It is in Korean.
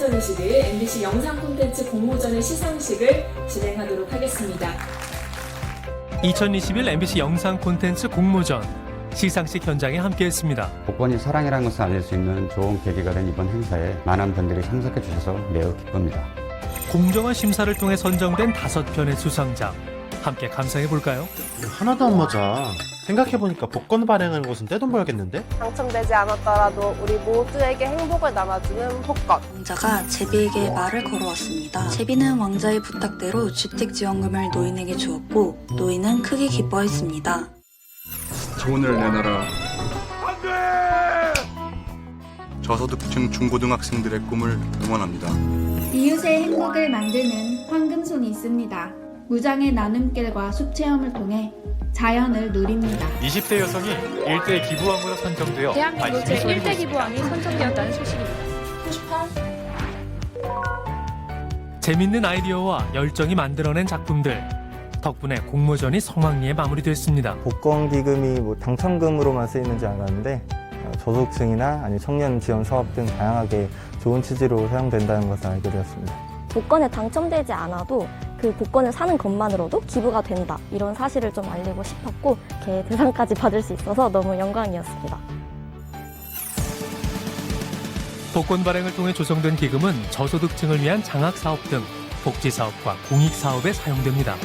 2020 MBC 영상 콘텐츠 공모전의 시상식을 진행하도록 하겠습니다. 2021 MBC 영상 콘텐츠 공모전 시상식 현장에 함께했습니다. 복권이 사랑이라는 것을 알릴 수 있는 좋은 계기가 된 이번 행사에 많은 분들이 참석해 주셔서 매우 기쁩니다. 공정한 심사를 통해 선정된 다섯 편의 수상작 함께 감상해 볼까요? 하나도 안 맞아. 생각해보니까 복권 발행하는 곳은 떼돈 벌겠는데? 당첨되지 않았더라도 우리 모두에게 행복을 나눠주는 복권. 왕자가 제비에게 말을 걸어왔습니다. 제비는 왕자의 부탁대로 주택지원금을 노인에게 주었고 노인은 크게 기뻐했습니다. 돈을 내놔라. 저소득층 중고등학생들의 꿈을 응원합니다. 이웃의 행복을 만드는 황금손이 있습니다. 무장의 나눔길과 숲 체험을 통해 자연을 누립니다. 20대 여성이 1대 기부왕으로 선정되어 대한민국 관심이 쏠리고 제1대 있습니다. 기부왕이 선정되었다는 소식입니다. 재밌는 아이디어와 열정이 만들어낸 작품들 덕분에 공모전이 성황리에 마무리됐습니다. 복권 기금이 뭐 당첨금으로만 쓰이는 줄 알았는데 어, 저소득층이나 아니 청년 지원 사업 등 다양하게 좋은 취지로 사용된다는 것을 알게 되었습니다. 복권에 당첨되지 않아도 그 복권을 사는 것만으로도 기부가 된다. 이런 사실을 좀 알리고 싶었고, 이렇게 대상까지 받을 수 있어서 너무 영광이었습니다. 복권 발행을 통해 조성된 기금은 저소득층을 위한 장학 사업 등 복지 사업과 공익 사업에 사용됩니다.